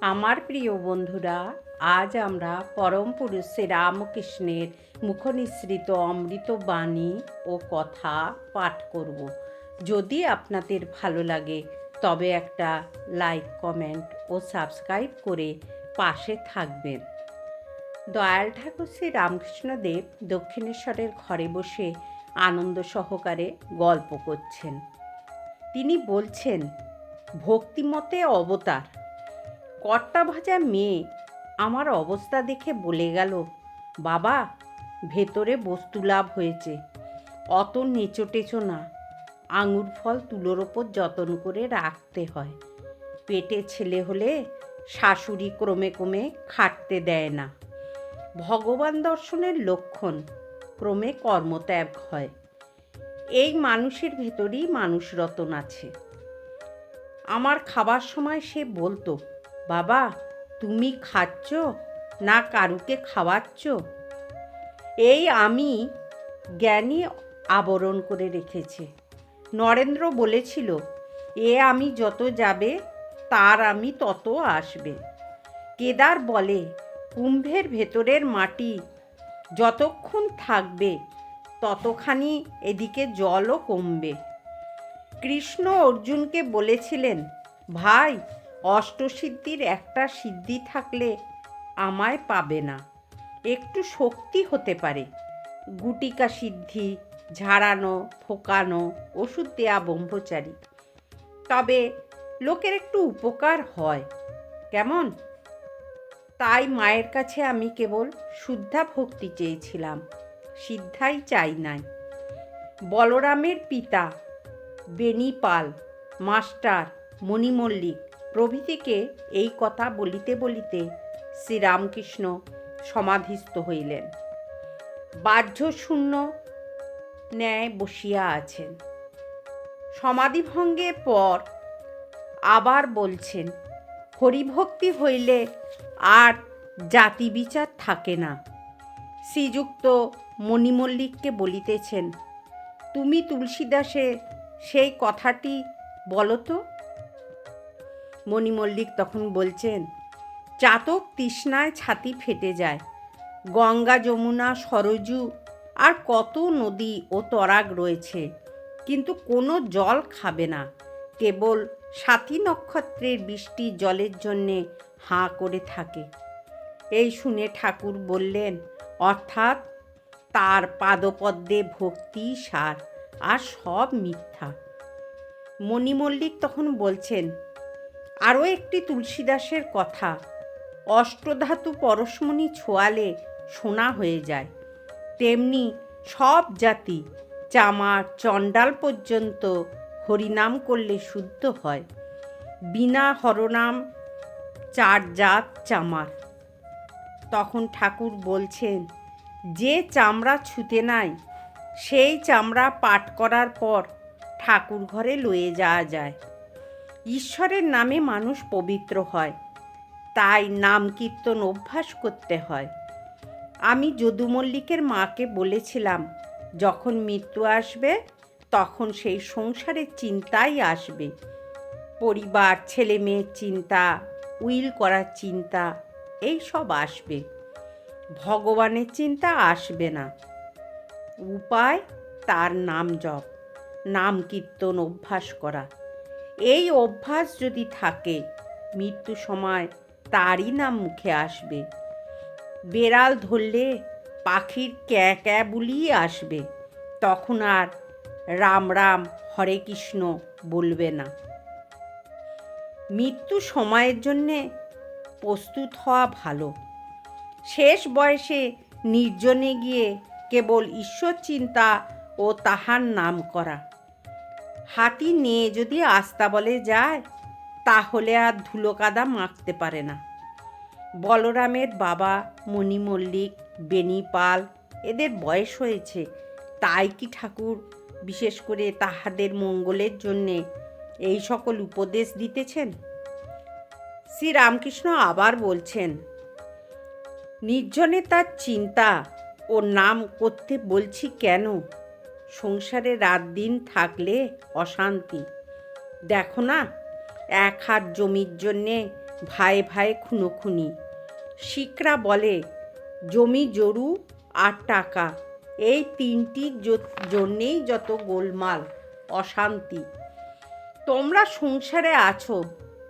আমার প্রিয় বন্ধুরা, আজ আমরা পরম পুরুষ শ্রী রামকৃষ্ণের মুখনিসৃত অমৃত বাণী ও কথা পাঠ করব। যদি আপনাদের ভালো লাগে, তবে একটা লাইক, কমেন্ট ও সাবস্ক্রাইব করে পাশে থাকবেন। দয়াল ঠাকুর শ্রী রামকৃষ্ণদেব দক্ষিণেশ্বরের ঘরে বসে আনন্দ সহকারে গল্প করছেন। তিনি বলছেন, ভক্তিমতে অবতার কর্তা ভাজা মেয়ে। আমার অবস্থা দেখে বলে গেল, বাবা, ভেতরে বস্তু লাভ হয়েছে। অত নেচো টেচো না। আঙুর ফল তুলোর ওপর যতন করে রাখতে হয়। পেটে ছেলে হলে শাশুড়ি ক্রমে ক্রমে খাটতে দেয় না। ভগবান দর্শনের লক্ষণ ক্রমে কর্মত্যাগ হয়। এই মানুষের ভেতরেই মানুষ রতন আছে। আমার খাবার সময় সে বলতো বাবা, তুমি খাচ্ছ না কারুকে খাওয়াচ্ছ? এই আমি জ্ঞানী আবরণ করে রেখেছে। নরেন্দ্র বলেছিল, এ আমি যত যাবে, তার আমি তত আসবে। কেদার বলে, কুম্ভের ভেতরের মাটি যতক্ষণ থাকবে, ততখানি এদিকে জলও কমবে। কৃষ্ণ অর্জুনকে বলেছিলেন, ভাই অষ্টসিদ্ধির একটা সিদ্ধি থাকলে আমায় পাবে না। একটু শক্তি হতে পারে। গুটিকা সিদ্ধি, ঝাড়ানো, ফোকানো, ওষুধ দেয়া ব্রহ্মচারী। তবে লোকের একটু উপকার হয়। কেমন? তাই মায়ের কাছে আমি কেবল শুদ্ধা ভক্তি চেয়েছিলাম। সিদ্ধাই চাই নাই। বলরামের পিতা বেনিপাল মাস্টার, মণিমল্লিক প্রভৃতিকে এই কথা বলিতে বলিতে শ্রীরামকৃষ্ণ সমাধিস্থ হইলেন। বাহ্য শূন্য ন্যায় বসিয়া আছেন। সমাধিভঙ্গের পর আবার বলছেন, হরিভক্তি হইলে আর জাতি বিচার থাকে না শ্রীযুক্ত মণিমল্লিককে বলিতেছেন, তুমি তুলসীদাসে সেই কথাটি বলো তো। মণিমল্লিক তখন বলছেন, চাতক তৃষ্ণায় ছাতি ফেটে যায়। গঙ্গা, যমুনা, সরজু আর কত নদী ও তরাগ রয়েছে। কিন্তু কোনো জল খাবে না। কেবল সাথী নক্ষত্রের বৃষ্টি জলের জন্যে হাঁ করে থাকে। এই শুনে ঠাকুর বললেন, অর্থাৎ তার পাদপদ্মে ভক্তি, সার আর সব মিথ্যা। মণিমল্লিক তখন বলছেন আরও একটি তুলসীদাসের কথা, অষ্টধাতু পরশমণি ছোয়ালে সোনা হয়ে যায়। তেমনি সব জাতি চামার চণ্ডাল পর্যন্ত হরিনাম করলে শুদ্ধ হয়। বিনা হরনাম চার জাত চামার। তখন ঠাকুর বলছেন, যে চামড়া ছুতে নাই, সেই চামড়া পাঠ করার পর ঠাকুর ঘরে লয়ে যাওয়া যায়। ঈশ্বরের নামে মানুষ পবিত্র হয়। তাই নাম কীর্তন অভ্যাস করতে হয়। আমি যদু মল্লিকের মাকে বলেছিলাম, যখন মৃত্যু আসবে, তখন সেই সংসারের চিন্তাই আসবে। পরিবার, ছেলে মেয়ের চিন্তা, উইল করার চিন্তা, এই সব আসবে। ভগবানের চিন্তা আসবে না। উপায়, তার নাম জপ, নাম কীর্তন অভ্যাস করা। এই অভ্যাস যদি থাকে, মৃত্যু সময় তারই নাম মুখে আসবে। বেড়াল ধরলে পাখির ক্যা ক্যা বুলিয়ে আসবে, তখন আর রাম রাম হরে কৃষ্ণ বলবে না। মৃত্যু সময়ের জন্যে প্রস্তুত হওয়া ভালো। শেষ বয়সে নির্জনে গিয়ে কেবল ঈশ্বর চিন্তা ও তাহার নাম করা। হাতি নিয়ে যদি আস্তা বলে যায়, তাহলে আর ধুলো কাদা মাখতে পারে না। বলরামের বাবা, মণি মল্লিক বেনি পাল, এদের বয়স হয়েছে। তাই কি ঠাকুর, বিশেষ করে তাহাদের মঙ্গলের জন্যে এই সকল উপদেশ দিতেছেন? শ্রীরামকৃষ্ণ আবার বলছেন, নির্জনে তার চিন্তা ও নাম করতে বলছি কেন? সংসারে রাত দিন থাকলে অশান্তি। দেখো না, এক হাত জমির জন্যে ভাই ভাই খুনোখুনি। শিখরা বলে, জমি, জরু আর টাকা, এই তিনটির জ- জন্যেই যত গোলমাল, অশান্তি। তোমরা সংসারে আছো,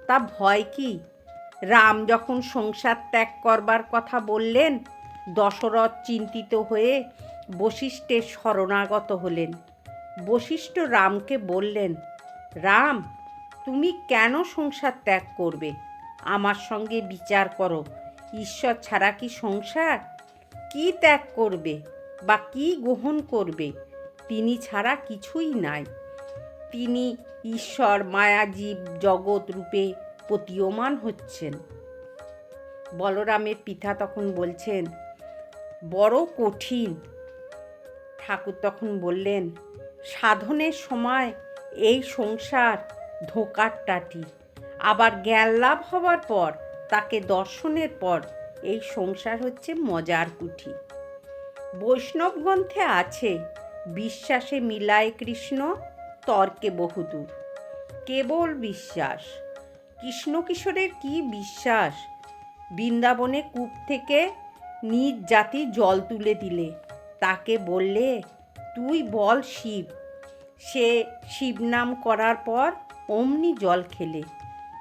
তা ভয় কি? রাম যখন সংসার ত্যাগ করবার কথা বললেন, দশরথ চিন্তিত হয়ে বশিষ্ঠের শরণাগত হলেন। বশিষ্ঠ রামকে বললেন, রাম, তুমি কেন সংসার ত্যাগ করবে? আমার সঙ্গে বিচার করো। ঈশ্বর ছাড়া কি সংসার? কি ত্যাগ করবে বা কি গ্রহণ করবে? তিনি ছাড়া কিছুই নাই। তিনি ঈশ্বর মায়াজীব জগৎ রূপে প্রতীয়মান হচ্ছেন। বলরামের পিতা তখন বলছেন, বড় কঠিন। ঠাকুর তখন বললেন, সাধনের সময় এই সংসার ধোকার টাটি। আবার জ্ঞান লাভ হওয়ার পর, তাকে দর্শনের পর এই সংসার হচ্ছে মজার কুঠি। বৈষ্ণব গ্রন্থে আছে, বিশ্বাসে মিলায় কৃষ্ণ, তর্কে বহুদূর। কেবল বিশ্বাস। কৃষ্ণ কিশোরের কি বিশ্বাস? বৃন্দাবনে কূপ থেকে নিজ জাতি জল তুলে দিলে। তাকে বললে, তুই বল শিব। সে শিব নাম করার পর অমনি জল খেলে।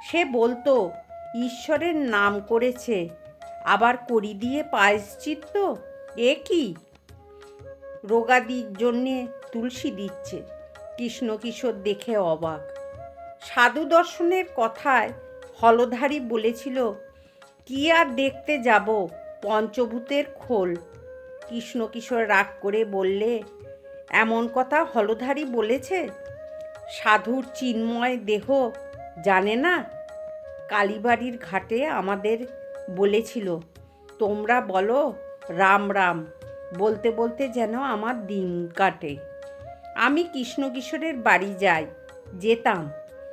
সে বলতো, ঈশ্বরের নাম করেছে, আবার করি দিয়ে পায়শ্চিত্ত এ কি? রোগাদির জন্যে তুলসী দিচ্ছে, কৃষ্ণ কিশোর দেখে অবাক। সাধু দর্শনের কথায় হলধারী বলেছিল, কি আর দেখতে যাব পঞ্চভূতের খোল? কৃষ্ণ কিশোর রাগ করে বললে, এমন কথা হলধারী বলেছে? সাধুর চিন্ময় দেহ জানে না? কালীবাড়ির ঘাটে আমাদের বলেছিল, তোমরা বলো রাম রাম, বলতে বলতে যেন আমার দিন কাটে। আমি কৃষ্ণ কিশোরের বাড়ি যাই, যেতাম।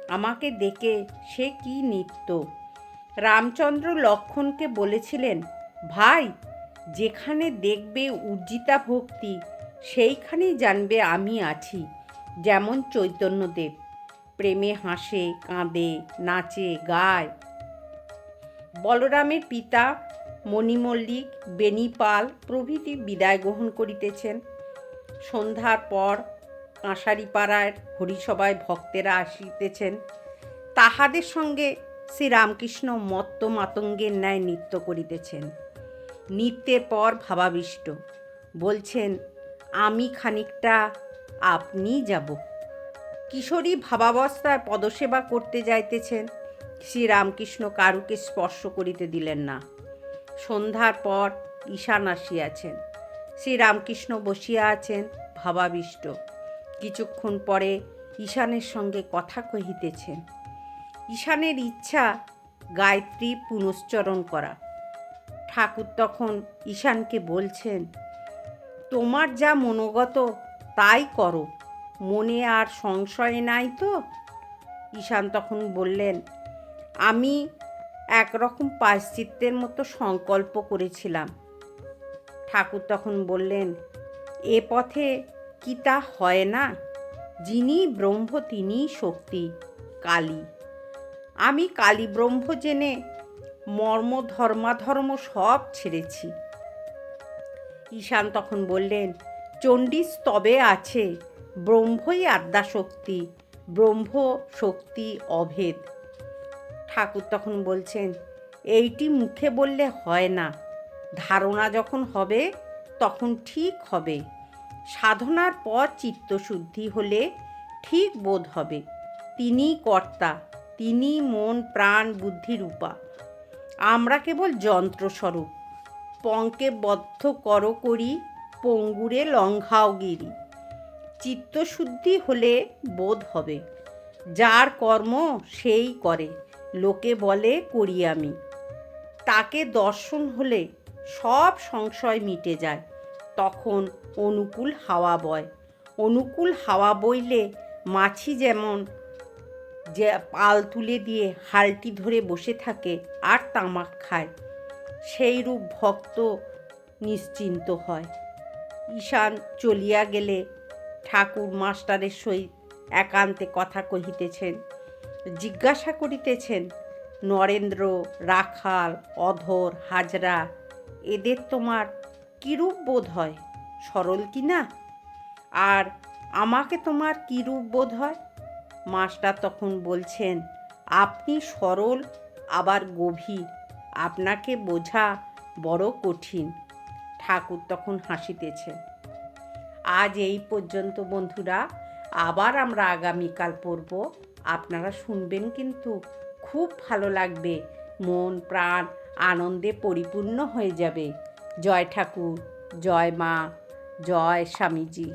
আমাকে ডেকে সে কি নিত্য? রামচন্দ্র লক্ষণকে বলেছিলেন, ভাই যেখানে দেখবে উর্জিতা ভক্তি, সেইখানেই জানবে আমি আছি। যেমন চৈতন্যদেব, প্রেমে হাসে, কাঁদে, নাচে, গায়। বলরামের পিতা মণিমল্লিক বেনিপাল প্রভৃতি বিদায় গ্রহণ করিতেছেন। সন্ধ্যার পর কাঁসারিপাড়ার হরিসভায় ভক্তেরা আসিতেছেন। তাহাদের সঙ্গে শ্রীরামকৃষ্ণ মত্ত মাতঙ্গের ন্যায় নৃত্য করিতেছেন। নৃত্যের পর ভাবাবিষ্ট। বলছেন, আমি খানিকটা আপনি যাব। কিশোরী ভাবাবস্থায় পদসেবা করতে যাইতেছেন। শ্রীরামকৃষ্ণ কারুকে স্পর্শ করিতে দিলেন না। সন্ধ্যার পর ঈশান আসিয়াছেন। শ্রীরামকৃষ্ণ বসিয়া আছেন ভাবাবিষ্ট। কিছুক্ষণ পরে ঈশানের সঙ্গে কথা কহিতেছেন। ঈশানের ইচ্ছা, গায়ত্রী পুনশ্চরণ করা। ঠাকুর তখন ঈশানকে বলছেন, তোমার যা মনোগত তাই করো, মনে আর সংশয় নাই তো? ঈশান তখন বললেন, আমি একরকম পাশ্চিত্যের মতো সংকল্প করেছিলাম। ঠাকুর তখন বললেন, এ পথে কি তা হয় না? যিনি ব্রহ্ম তিনিই শক্তি, কালী। আমি কালী ব্রহ্ম জেনে মর্ম, ধর্মাধর্ম সব ছেড়েছি। ঈশান তখন বললেন চণ্ডী স্তবে আছে, ব্রহ্মই আদ্যাশক্তি ব্রহ্ম শক্তি অভেদ। ঠাকুর তখন বলছেন, এইটি মুখে বললে হয় না। ধারণা যখন হবে, তখন ঠিক হবে। সাধনার পর চিত্তশুদ্ধি হলে ঠিক বোধ হবে। তিনি কর্তা তিনি মন, প্রাণ, বুদ্ধি, রূপা। আমরা কেবল যন্ত্রস্বরূপ। পঙ্কে বদ্ধ কর করি, পঙ্গুরে লঙ্ঘাওগিরি চিত্তশুদ্ধি হলে বোধ হবে। যার কর্ম সেই করে, লোকে বলে করি আমি। তাকে দর্শন হলে সব সংশয় মিটে যায়। তখন অনুকূল হাওয়া বয়। অনুকূল হাওয়া বইলে মাছি যেমন যে পাল তুলে দিয়ে হালটি ধরে বসে থাকে আর তামাক খায়, সেই রূপ ভক্ত নিশ্চিন্ত হয়। ঈশান চলিয়া গেলে ঠাকুর মাস্টারের সহিত একান্তে কথা কহিতেছেন, জিজ্ঞাসা করিতেছেন, নরেন্দ্র, রাখাল, অধর, হাজরা, এদের তোমার কিরূপ বোধ হয়? সরল কি না? আর আমাকে তোমার কিরূপ বোধ হয়? মাস্টার তখন বলছেন, আপনি সরল, আবার গভীর। আপনাকে বোঝা বড় কঠিন। ঠাকুর তখন হাসিতেছে। আজ এই পর্যন্ত বন্ধুরা, আবার আমরা আগামীকাল পড়ব। আপনারা শুনবেন কিন্তু খুব ভালো লাগবে। মন, প্রাণ আনন্দে পরিপূর্ণ হয়ে যাবে। জয় ঠাকুর, জয় মা, জয় স্বামীজি।